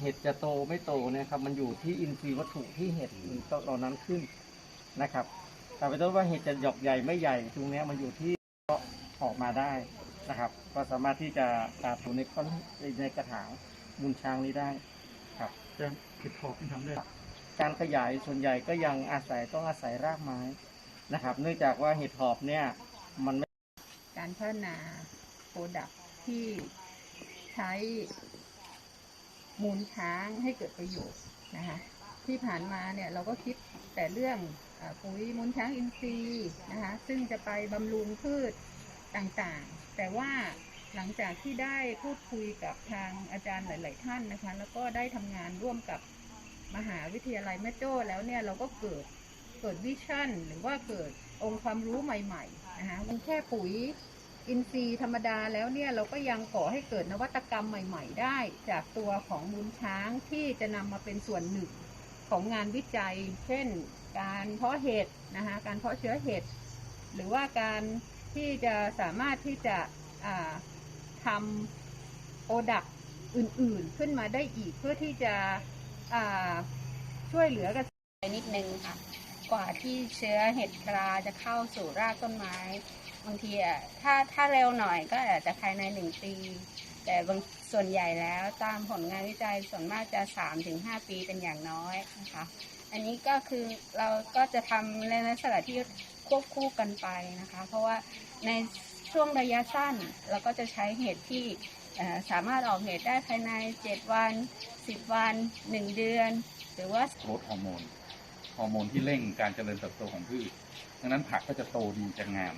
เห็ดจะโตไม่โตเนี่ยครับ มันอยู่ที่อินทรีย์วัตถุที่เห็ดเหล่านั้นขึ้นนะครับ แต่เป็นต้นว่าเห็ดจะหยอกใหญ่ไม่ใหญ่ตรงเนี้ยมันอยู่ที่ก็ออกมาได้นะครับ ก็สามารถที่จะตาถูในก้อนในกระถางมูลช้างนี้ได้ครับแต่เห็ดถอบมันทำได้การขยายส่วนใหญ่ก็ยังอาศัยต้องอาศัยรากไม้นะครับ เนื่องจากว่าเห็ดหอบเนี่ยมันไม่การพัฒนาโปรดักที่ใช้ มูลช้างให้เกิดประโยชน์นะคะที่ผ่านมาเนี่ยเราก็คิดแต่เรื่องปุ๋ยมูลช้างอินทรีย์นะคะซึ่งจะไปบำรุงพืชต่างๆ แต่ว่าหลังจากที่ได้พูดคุยกับทางอาจารย์หลาย ๆ ท่านนะคะ แล้วก็ได้ทำงานร่วมกับมหาวิทยาลัยแม่โจ้แล้วเนี่ยเราก็เกิดเกิดวิชั่น หรือว่าเกิดองค์ความรู้ใหม่ ๆ นะคะมันแค่ปุ๋ย อินทรีย์ธรรมดาแล้วเนี่ยเราก็ยังก่อให้เกิดนวัตกรรมใหม่ ๆ ได้ จากตัวของมูลช้างที่จะนำมาเป็นส่วนหนึ่งของงานวิจัย เช่น การเพาะเห็ดนะคะการเพาะเชื้อเห็ดหรือว่าการที่จะสามารถที่จะทำโปรดักอื่นๆ ขึ้นมาได้อีกเพื่อที่จะช่วยเหลือกษตรไปนิดนึงค่ะ กว่าที่เชื้อเห็ดราจะเข้าสู่รากต้นไม้ บางทีอะถ้าถ้าเร็วหน่อยก็อาจจะภายในหนึ่งปี แต่บางส่วนใหญ่แล้วตามผลงานวิจัยส่วนมากจะ3ามถึงห้าปีเป็นอย่างน้อยนะคะ อันนี้ก็คือเราก็จะทำในลักษณะที่ควบคู่กันไปนะคะ เพราะว่าในช่วงระยะสั้นเราก็จะใช้เห็ดที่สามารถออกเห็ดได้ภายใน 7 วัน 10 วัน 1 เดือน หรือว่าโกรทฮอร์โมน อร์โมนที่เร่งการเจริญเติบโตของพืชดังนั้นผักก็จะโตดีจะงาม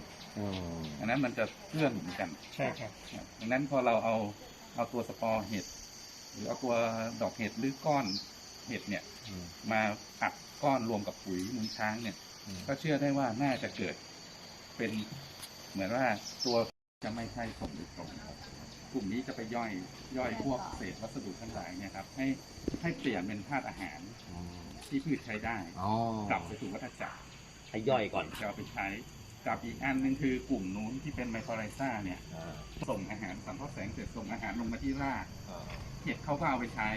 ดังนั้นมันจะเพื่อนเหมือนกันใช่ครับดังนั้นพอเราเอาเอาตัวสปอร์เห็ดหรือเอาตัวดอกเห็ดหรือก้อนเห็ดเนี่ยมาอัดก้อนรวมกับปุ๋ยมูลช้างเนี่ยก็เชื่อได้ว่าน่าจะเกิดเป็นเหมือนว่าตัวจะไม่ใช่สมโดยตรงครับ กลุ่มนี้จะไปย่อยย่อยพวกเศษวัสดุทั้งหลายเนี่ยครับให้ให้เปลี่ยนเป็นธาตุอาหารที่พืชใช้ได้อ๋อกลับไปสู่วัฏจักรให้ย่อยก่อนจะเอาไปใช้กับอีกอันหนึ่งคือกลุ่มนู้นที่เป็นไมโครไลซ่าเนี่ยอ่าส่งอาหารสังเคราะห์แสงเสร็จส่งอาหารลงมาที่รากอ่าเห็ดเขาก็เอาไปใช้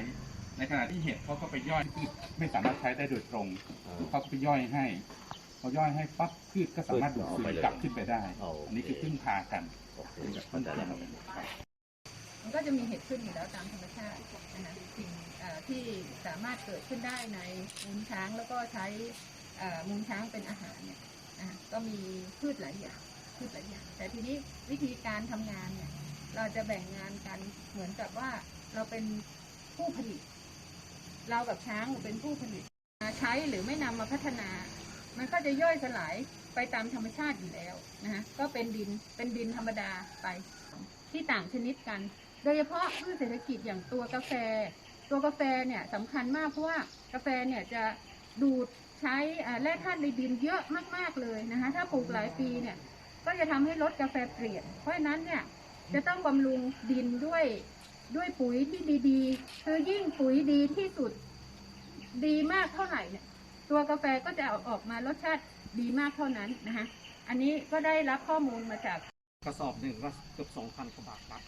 ในขณะที่เห็ดเขาก็ไปย่อยพืชไม่สามารถใช้ได้โดยตรงอ่าเขาก็ไปย่อยให้พอย่อยให้ปั๊บพืชก็สามารถดูดซึมกลับขึ้นไปได้โอเคอันนี้คือพึ่งพากันโอเคเป็นแบบเข้าใจแล้ว มันก็จะมีเห็ดขึ้นอยู่แล้วตามธรรมชาตินะคะสิ่งที่สามารถเกิดขึ้นได้ในมูลช้างแล้วก็ใช้มูลช้างเป็นอาหารเนี่ยก็มีพืชหลายอย่างพืชหลายอย่าง แต่ทีนี้วิธีการทำงานเนี่ยเราจะแบ่งงานกันเหมือนกับว่าเราเป็นผู้ผลิต เรากับช้างเป็นผู้ผลิตใช้หรือไม่นำมาพัฒนา มันก็จะย่อยสลายไปตามธรรมชาติอยู่แล้วนะคะก็เป็นดินเป็นดินธรรมดาไปที่ต่างชนิดกัน โดยเฉพาะพืชเศรษฐกิจอย่างตัวกาแฟ ตัวกาแฟเนี่ยสำคัญมากเพราะว่ากาแฟเนี่ยจะดูดใช้แร่ธาตุในดินเยอะมากๆเลยนะคะถ้าปลูกหลายปีเนี่ยก็จะทำให้รสกาแฟเปลี่ยน เพราะฉะนั้นเนี่ยจะต้องบำรุงดินด้วยด้วยปุ๋ยที่ดีๆ คือยิ่งปุ๋ยดีที่สุดดีมากเท่าไหร่เนี่ยตัวกาแฟก็จะออกมารสชาติดีมากเท่านั้นนะคะอันนี้ก็ได้รับข้อมูลมาจากกระสอบหนึ่งก็เกือบ2,000กว่าบาทครับ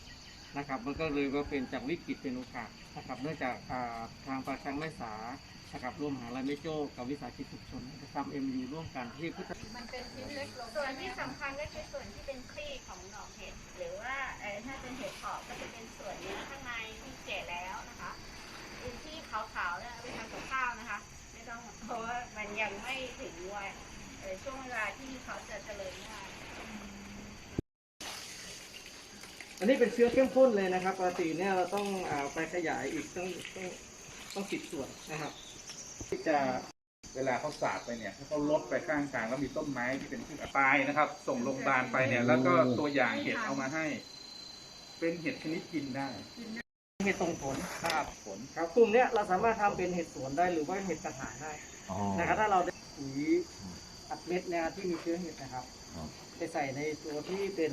นะครับมันก็เลยว่าเป็นจากวิกฤตเป็นโอกาสนะครับเนื่องจากทางประชังไม่สานะครับร่วมหาลายแม่โจ้กับวิสาหกิจชุมชนทำเอ็มยูร่วมกันที่พุทธมันเป็นชิ้นเล็กลงส่วนที่สำคัญก็คือส่วนที่เป็นคลี่ของดอกเห็ดหรือว่าเอ่อถ้าเป็นเห็ดขอบก็จะเป็นส่วนเนื้อข้างในที่แก่แล้วนะคะอื่นที่ขาวๆเนี่ยเอาไปทำกับข้าวนะคะ ไม่ต้องเพราะว่ามันยังไม่ถึงวัยเอ่อช่วงเวลาที่เขาจะเจริญได้ อันนี้เป็นเชื้อเข้มข้นเลยนะครับปกติเนี่ยเราต้องอาไปขยายอีกต้องต้องต้องสิบส่วนนะครับ ที่จะเวลาเขาสาดไปเนี่ยถ้าเขาลดไปข้างทางแล้วมีต้นไม้ที่เป็นพืชตายนะครับ ส่งโรงพยาบาลไปเนี่ย แล้วก็ตัวอย่างเห็ดเอามาให้ เป็นเห็ดชนิดกินได้เห็ดตรงผลนะครับผลครับกลุ่มเนี้ยเราสามารถทำเป็นเห็ดสวนได้หรือว่าเห็ดกระถางได้อ๋อนะครับถ้าเราได้ปุ๋ย อัดเม็ดเนี่ยที่มีเชื้อเห็ดนะครับครับไปใส่ในตัวที่เป็น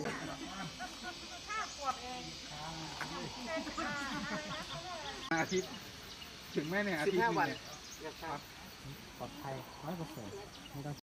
อาทิตย์ถึงแม่เนี่ยอาสิบทิตย์ห้าหนึงวันเนี่ยนะครับปลอดภัยร้อยเปอร์เซ็นต์ไม่ต้อง